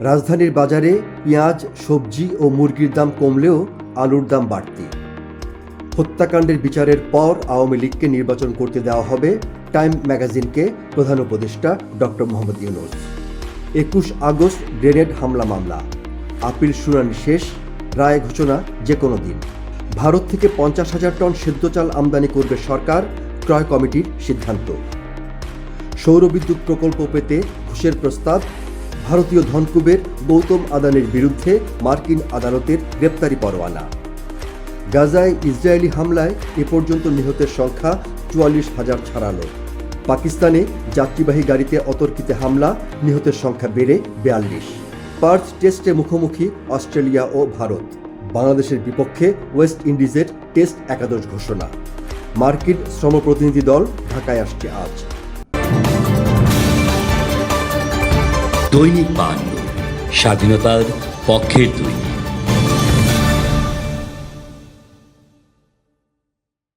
রাজধানীর বাজারে পেঁয়াজ, সবজি ও মুরগির দাম কমলেও আলুর দাম বাড়তি। হত্যাকাণ্ডের বিচারের পর আওয়ামী লীগকে নির্বাচন করতে দেওয়া হবে টাইম ম্যাগাজিনকে প্রধান উপদেষ্টা ডক্টর মোহাম্মদ ইউনুস। একুশ আগস্ট গ্রেনেড হামলা মামলা। আপিল শুনানি শেষ, রায় ঘোষণা যে কোনো দিন। ভারত থেকে পঞ্চাশ হাজার টন সেদ্ধ চাল আমদানি করবে সরকার, ক্রয় কমিটির সিদ্ধান্ত। সৌরবিদ্যুৎ প্রকল্প পেতে ঘুষের প্রস্তাব ভারতীয় ধনকুবের গৌতম আদানের বিরুদ্ধে মার্কিন আদালতের গ্রেপ্তারি পরোয়ানা। গাজায় ইসরায়েলি হামলায় এ পর্যন্ত নিহতের সংখ্যা চুয়াল্লিশ হাজার ছাড়ালো পাকিস্তানে যাত্রীবাহী গাড়িতে অতর্কিতে হামলা, নিহতের সংখ্যা বেড়ে বেয়াল্লিশ। পার্থ টেস্টে মুখোমুখি অস্ট্রেলিয়া ও ভারত। বাংলাদেশের বিপক্ষে ওয়েস্ট ইন্ডিজের টেস্ট একাদশ ঘোষণা। মার্কিন শ্রম প্রতিনিধি দল ঢাকায় আসছে আজ। দৈনিক বাংলা স্বাধীনতার পক্ষের দৈনিক।